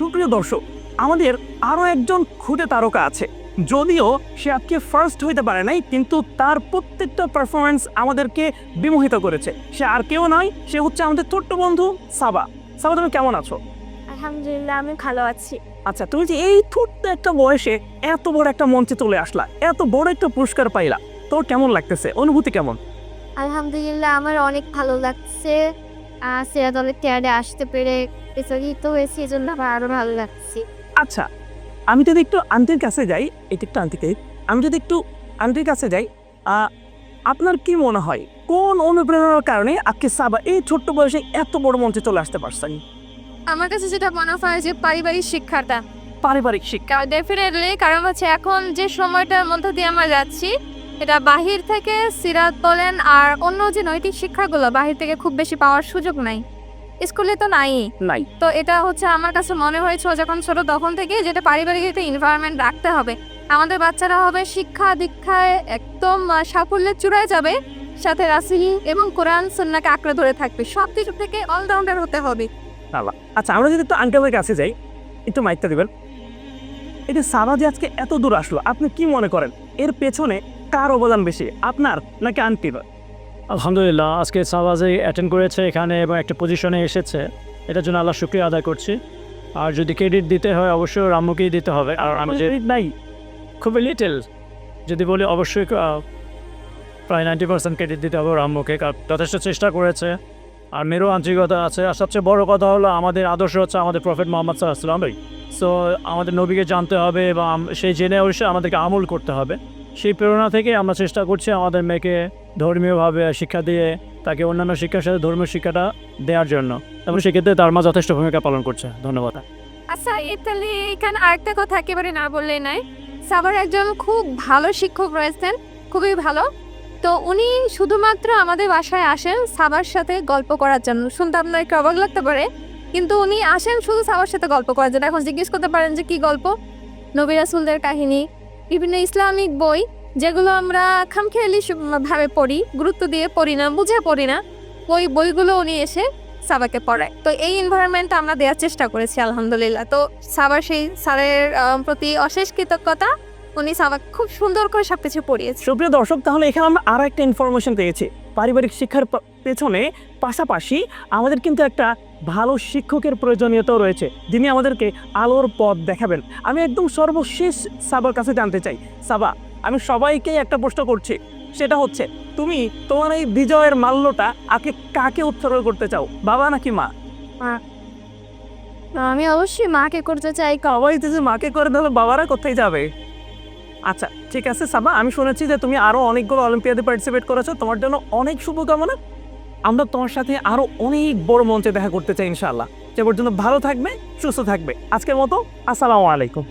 সুপ্রিয় দর্শক আমাদের আরও একজন খুদে তারকা আছে। যদিও সে আজকে ফার্স্ট হইতে পারে নাই কিন্তু তার প্রত্যেকটা পারফরমেন্স আমাদেরকে বিমোহিত করেছে। সে আর কেউ নয় সে হচ্ছে আমাদের ছোট্ট বন্ধু সাবা। সাবা তুমি কেমন আছো? আলহামদুলিল্লাহ আমি ভালো আছি। আচ্ছা তুমি যে এই ছোট্ট একটা বয়সে এত বড় একটা মঞ্চে চলে আসলা এত বড় একটা পুরস্কার পাইলা তোর কেমন লাগতেছে? অনুভূতি কেমন? আলহামদুলিল্লাহ আমার অনেক ভালো লাগছে। সেরা দলের টেয়ারে আসতে পেরে বিচলিত হয়েছি এই জন্য আমার আরও ভালো লাগছে। আচ্ছা আমি যদি একটু আন্টির কাছে যাই এটা একটু আন্টিকে আমি যদি একটু আন্টির কাছে যাই আপনার কি মনে হয় কোন অনুপ্রেরণার কারণে আজকে সাবা এই ছোট্ট বয়সে এত বড় মঞ্চে চলে আসতে পারছেন? আমার কাছে যেটা মনে হয় যে পারিবারিক শিক্ষাটা। পারিবারিক শিক্ষা। ডেফিনেটলি কারণ হচ্ছে এখন যে সময়টার মধ্যে দিয়ে আমরা যাচ্ছি এটা বাহির থেকে সিরাত বলেন আর অন্য যে নৈতিক শিক্ষাগুলো বাহির থেকে খুব বেশি পাওয়ার সুযোগ নাই। স্কুলে তো নাই। নাই। তো এটা হচ্ছে আমার কাছে মনে হয়েছে যখন ছোট তখন থেকে যেটা পারিবারিক একটা এনভায়রনমেন্ট রাখতে হবে। আমাদের বাচ্চারা হবে শিক্ষা দীক্ষায় একদম সাফল্যের চূড়ায় যাবে। সাথে রাসিল এবং কোরআন সন্নাকে আঁকড়ে ধরে থাকবে। সব কিছু থেকে অলরাউন্ডার হতে হবে। আচ্ছা আমরা যদি একটু আঙ্কেলের কাছে যাই একটু মাইকটা দিবেন। যে সাবা যে আজকে এত দূর আসলো আপনি কি মনে করেন? এর পেছনে কার অবদান বেশি আপনার নাকি আন্টির? আলহামদুলিল্লাহ আজকে সাবাজে অ্যাটেন্ড করেছে এখানে এবং একটা পজিশনে এসেছে। এটার জন্য আল্লাহ শুক্রিয়া আদায় করছি। আর যদি ক্রেডিট দিতে হয় অবশ্যই রাম্মুকেই দিতে হবে। আর আমি নাই। খুবই লিটেল যদি বলি অবশ্যই প্রায় নাইনটি পার্সেন্ট ক্রেডিট দিতে হবে রাম্মুকে কারণ যথেষ্ট চেষ্টা করেছে। আর মেরও আন্তরিকতা আছে। আর সবচেয়ে বড় কথা হলো আমাদের আদর্শ হচ্ছে আমাদের প্রফেট মোহাম্মদ সাল্লাহাম সো আমাদের নবীকে জানতে হবে এবং সেই জেনে অবশ্যই আমাদেরকে আমল করতে হবে। সেই প্রেরণা থেকে আমরা চেষ্টা করছি আমাদের মেয়েকে ধর্মীয়ভাবে শিক্ষা দিয়ে তাকে অন্যান্য শিক্ষার সাথে ধর্মীয় শিক্ষাটা দেওয়ার জন্য। এবং সেক্ষেত্রে তার মা যথেষ্ট ভূমিকা পালন করছে। ধন্যবাদ। আচ্ছা ইতালি এখানে আরেকটা কথা একেবারে না বললে নাই। সাবার একজন খুব ভালো শিক্ষক রয়েছেন, খুবই ভালো। তো উনি শুধুমাত্র আমাদের বাসায় আসেন সাবার সাথে গল্প করার জন্য। শুনতে আপনার একটু অবাক লাগতে পারে, কিন্তু উনি আসেন শুধু সাবার সাথে গল্প করার জন্য। এখন জিজ্ঞেস করতে পারেন যে কি গল্প? নবী রাসুলদের কাহিনী বিভিন্ন ইসলামিক বই যেগুলো আমরা খামখেয়ালি ভাবে পড়ি, গুরুত্ব দিয়ে পড়ি না, বুঝে পড়ি না, ওই বইগুলো উনি এসে সাবাকে পড়ায়। তো এই এনভায়রনমেন্টটা আমরা দেওয়ার চেষ্টা করেছি, আলহামদুলিল্লাহ। তো সাবার সেই স্যারের প্রতি অশেষ কৃতজ্ঞতা উনি সাবাক খুব সুন্দর করে সবকিছু পড়িয়েছে। সুপ্রিয় দর্শক, তাহলে এখানে আমরা আরও একটা ইনফরমেশন পেয়েছি। পারিবারিক শিক্ষার পেছনে পাশাপাশি আমাদের কিন্তু একটা ভালো শিক্ষকের প্রয়োজনীয়তাও রয়েছে। যিনি আমাদেরকে আলোর পথ দেখাবেন। আমি একদম সর্বশেষ সাবার কাছে জানতে চাই। সাবা আমি সবাইকেই একটা প্রশ্ন করছি। সেটা হচ্ছে তুমি তোমার এই বিজয়ের মাল্যটা আগে কাকে উৎসর্গ করতে চাও? বাবা নাকি মা? আমি অবশ্যই মাকে করতে চাই। সবাই যদি মাকে করে তাহলে বাবারা কোথায় যাবে? আচ্ছা ঠিক আছে সাবা আমি শুনেছি যে তুমি আরও অনেকগুলো অলিম্পিয়াদে পার্টিসিপেট করেছ। তোমার জন্য অনেক শুভকামনা। আমরা তোমার সাথে আরও অনেক বড় মঞ্চে দেখা করতে চাই ইনশাল্লাহ সে পর্যন্ত ভালো থাকবে, সুস্থ থাকবে। আজকের মতো, আসসালামু আলাইকুম।